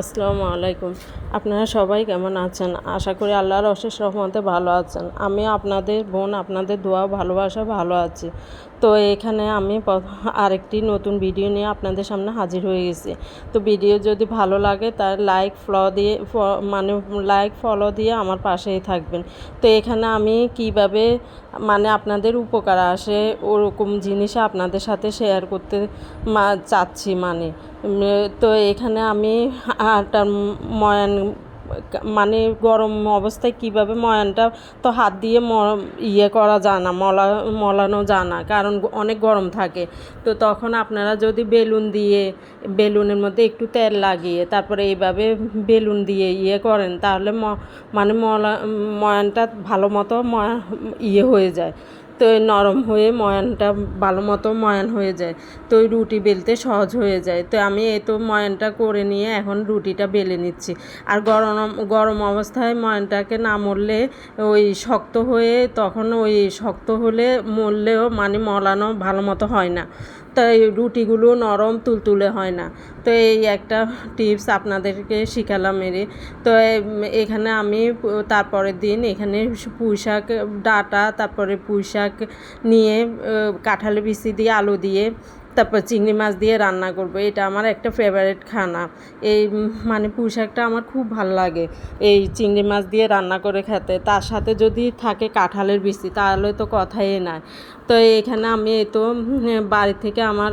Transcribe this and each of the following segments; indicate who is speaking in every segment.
Speaker 1: আসসালামু আলাইকুম। আপনারা সবাই কেমন আছেন? আশা করি আল্লাহর অশেষ রহমতে ভালো আছেন। আমি আপনাদের বোন, আপনাদের দোয়া, ভালোবাসা ভালো আছি। তো এখানে আমি আরেকটি নতুন ভিডিও নিয়ে আপনাদের সামনে হাজির হয়ে গেছি। তো ভিডিও যদি ভালো লাগে তার লাইক ফলো দিয়ে মানে লাইক ফলো দিয়ে আমার পাশেই থাকবেন। তো এখানে আমি কীভাবে মানে আপনাদের উপকার আসে ওরকম জিনিস আপনাদের সাথে শেয়ার করতে চাচ্ছি মানে। তো এখানে আমি আটা ময়ান মানে গরম অবস্থায় কীভাবে ময়ানটা তো হাত দিয়ে ম- ইয়ে করা যায় না, মলা, মলানো যায় না, কারণ অনেক গরম থাকে। তো তখন আপনারা যদি বেলুন দিয়ে, বেলুনের মধ্যে একটু তেল লাগিয়ে তারপরে এইভাবে বেলুন দিয়ে ইয়ে করেন, তাহলে মানে মলা, ময়ানটা ভালো মতো ইয়ে হয়ে যায়। তো নরম হয়ে ময়ানটা ভালো মতো ময়ান হয়ে যায়। তো ওই রুটি বেলতে সহজ হয়ে যায়। তো আমি এই তো ময়ানটা করে নিয়ে এখন রুটিটা বেলে নিচ্ছি। আর গরম গরম অবস্থায় ময়ানটাকে না মরলে ওই শক্ত হয়ে তখন ওই শক্ত হলে মরলেও মানে মলানো ভালো মতো হয় না। তো এই রুটিগুলো নরম তুলতুলে হয় না। তো এই একটা টিপস আপনাদেরকে শিখালাম এর। তো এখানে আমি তারপরের দিন এখানে পুঁইশাক ডাটা, তারপরে পুঁইশাক নিয়ে কাঁঠালের কাঁঠালি বিচি দিয়ে আলু দিয়ে তারপর চিংড়ি মাছ দিয়ে রান্না করব। এটা আমার একটা ফেভারিট খানা। এই মানে পুঁই শাকটা আমার খুব ভালো লাগে এই চিংড়ি মাছ দিয়ে রান্না করে খেতে। তার সাথে যদি থাকে কাঁঠালের বিচি তাহলে তো কথাই নাই। তো এখানে আমি তো বাড়ি থেকে আমার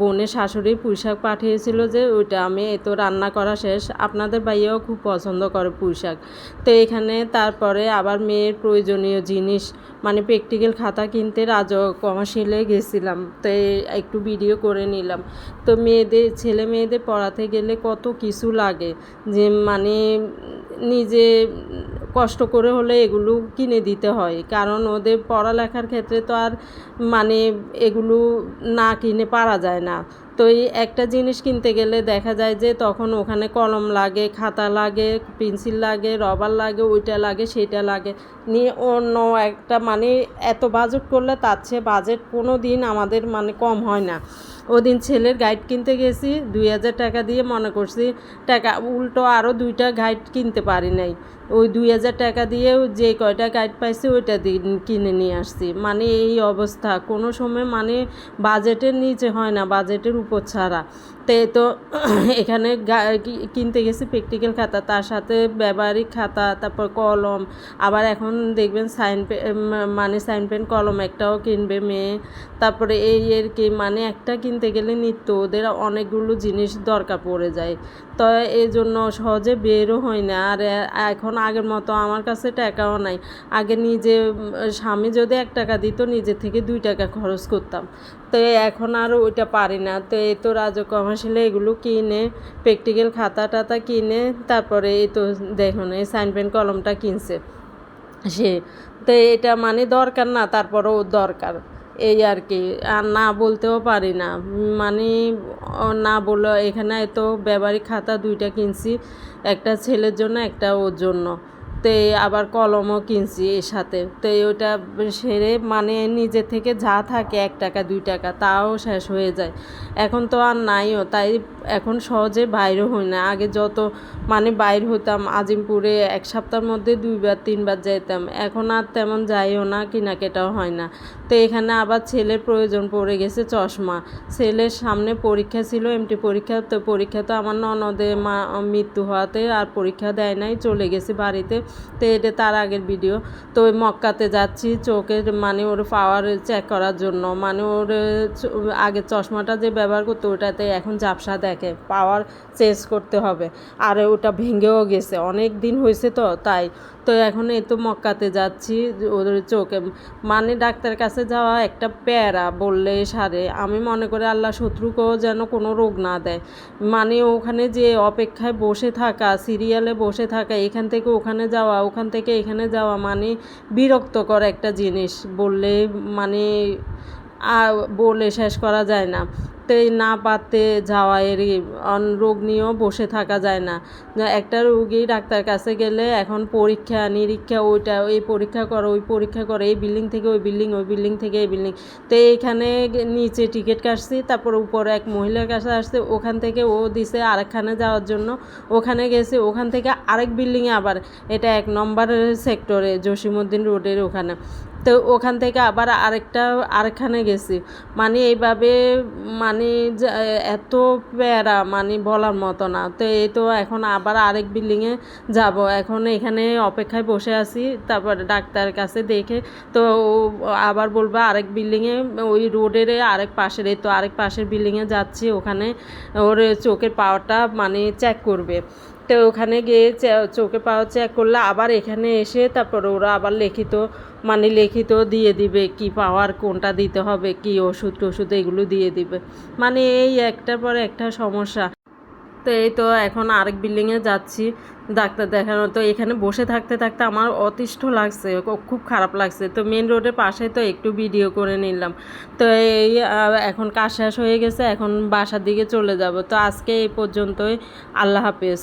Speaker 1: বোনের শাশুড়ি পুঁই শাক পাঠিয়েছিল যে, ওইটা আমি তো রান্না করা শেষ। আপনাদের ভাইয়াও খুব পছন্দ করে পুঁই শাক তো এখানে তারপরে আবার মেয়ের প্রয়োজনীয় জিনিস মানে প্র্যাকটিক্যাল খাতা কিনতে রাজ কমার্শিয়ালে গেছিলাম। তো একটু ভিডিও করে নিলাম। তো মেয়েদের, ছেলে মেয়েদের পড়াতে গেলে কত কিছু লাগে। যে মানে নিজে কষ্ট করে হলে এগুলো কিনে দিতে হয়। কারণ ওদের পড়ালেখার ক্ষেত্রে তো আর মানে এগুলো না কিনে পারা যায় না। তো এই একটা জিনিস কিনতে গেলে দেখা যায় যে তখন ওখানে কলম লাগে, খাতা লাগে, পেন্সিল লাগে, রবার লাগে, ওইটা লাগে সেটা লাগে। নিয়ে অন্য একটা মানে এত বাজেট করলে তার চেয়ে বাজেট কোনো দিন আমাদের মানে কম হয় না। ওদিন ছেলের গাইড কিনতে গেছি, দুই হাজার টাকা দিয়ে মনে করছি, টাকা উল্টো আরও দুইটা গাইড কিনতে পারি নাই। ওই দুই হাজার টাকা দিয়ে যে কয়টা গাইড পাইছি ওইটা দিন কিনে নিয়ে আসছি। মানে এই অবস্থা। কোনো সময় মানে বাজেটের নিচে হয় না, বাজেটের উপর ছাড়া। তো তো এখানে কিনতে গেছি প্র্যাকটিক্যাল খাতা, তার সাথে ব্যবহারিক খাতা, তারপর কলম। আবার এখন দেখবেন সাইন মানে সাইন পেন কলম একটাও কিনবে মেয়ে। তারপরে এই এর কি মানে একটা কিনতে গেলে নিত্য ওদের অনেকগুলো জিনিস দরকার পড়ে যায়। তো এই জন্য সহজে বেরও হয় না। আর এখন আগের মতো আমার কাছে টাকাও নাই। আগে নিজে স্বামী যদি এক টাকা দিত, নিজে থেকে দুই টাকা খরচ করতাম। তো এখন আর ওইটা পারি না। তো এই তো রাজ কমার্শিয়ালে এগুলো কিনে, প্র্যাকটিক্যাল খাতা টাতা কিনে, তারপরে এই তো দেখুন, এই সাইন পেন কলমটা কিনছে সে। তো এটা মানে দরকার না, তারপরেও দরকার। এই আর কি, আর না বলতেও পারি না। মানে না বলে এখানে তো ব্যবহারিক খাতা দুইটা কিনছি, একটা ছেলের জন্য, একটা ওর জন্য। তো আবার কলমও কিনছি এর সাথে। তো ওটা সেরে মানে নিজে থেকে যা থাকে এক টাকা, দুই টাকা, তাও শেষ হয়ে যায়। এখন তো আর নাইও, তাই এখন সহজে বাইরে হই না। আগে যত মানে বাইর হতাম, আজিমপুরে এক সপ্তাহের মধ্যে দুইবার, তিনবার যাইতাম। এখন আর তেমন যাইও না, কেনাকাটাও হয় না। তো এখানে আবার ছেলের প্রয়োজন পড়ে গেছে চশমা। ছেলের সামনে পরীক্ষা ছিল, এমটি পরীক্ষা, তো পরীক্ষা তো আমার ননদে মা, মৃত্যু হওয়াতে আর পরীক্ষা দেয় নাই, চলে গেছে বাড়িতে। তো এটা তার আগের ভিডিও তো ওই মক্কাতে যাচ্ছি চোখের মানে ওর পাওয়ার চেক করার জন্য। মানে ওর আগের আগে চশমাটা যে ব্যবহার করতো, ওটাতে এখন ঝাপসা দেখে। পাওয়ার চেঞ্জ করতে হবে। আর ওটা ভেঙেও গেছে। অনেক দিন হয়েছে তো, তাই। তো এখন এই তো মক্কাতে যাচ্ছি ওদের চোখে মানে ডাক্তার কাছে যাওয়া একটা প্যারা বললে সারে। আমি মনে করি আল্লাহ শত্রুকেও যেন কোনো রোগ না দেয়। মানে ওখানে যে অপেক্ষায় বসে থাকা, সিরিয়ালে বসে থাকা, এখান থেকে ওখানে যাওয়া, ওখান থেকে এখানে যাওয়া মানে বিরক্তকর একটা জিনিস বললে মানে বলে শেষ করা যায় না। হাঁটতে না পারতে যাওয়া এর রোগ নিয়েও বসে থাকা যায় না। একটা রুগী ডাক্তার কাছে গেলে এখন পরীক্ষা, নিরীক্ষা, ওইটা, এই পরীক্ষা করো, ওই পরীক্ষা করো, এই বিল্ডিং থেকে ওই বিল্ডিং ওই বিল্ডিং থেকে এই বিল্ডিং। তো এইখানে নিচে টিকিট কাটছি, তারপর উপরে এক মহিলার কাছে আসছে, ওখান থেকে ও দিছে আরেকখানে যাওয়ার জন্য। ওখানে গেছে, ওখান থেকে আরেক বিল্ডিংয়ে আবার। এটা এক নম্বর সেক্টরে, জসিমউদ্দিন রোডের ওখানে। তো ওখান থেকে আবার আরেকটা, আরেকখানে গেছি। মানে এইভাবে মানে এত প্যারা মানে বলার মতো না। তো এই তো এখন আবার আরেক বিল্ডিংয়ে যাব। এখন এখানে অপেক্ষায় বসে আছি, তারপর ডাক্তার কাছে দেখে। তো আবার বলবে আরেক বিল্ডিংয়ে ওই রোডের আরেক পাশের, এই তো আরেক পাশের বিল্ডিংয়ে যাচ্ছি। ওখানে ওর চোখের পাওয়ারটা মানে চেক করবে। তো ওখানে গিয়ে চোখে পাওয়ার চেক করলে, আবার এখানে এসে তারপর ওরা আবার লিখিত মানে লিখিত দিয়ে দিবে কি পাওয়ার, কোনটা দিতে হবে, কি ওষুধ টষুধ এগুলো দিয়ে দিবে। মানে এই একটার পর একটা সমস্যা। তো এই তো এখন আরেক বিল্ডিংয়ে যাচ্ছি, ডাক্তার দেখানো তো এখানে বসে থাকতে থাকতে আমার অতিষ্ঠ লাগছে খুব খারাপ লাগছে। তো মেন রোডের পাশে তো একটু ভিডিও করে নিলাম। তো এই এখন কাজ শেষ হয়ে গেছে, এখন বাসার দিকে চলে যাব। তো আজকে এই পর্যন্তই, আল্লাহ হাফেজ।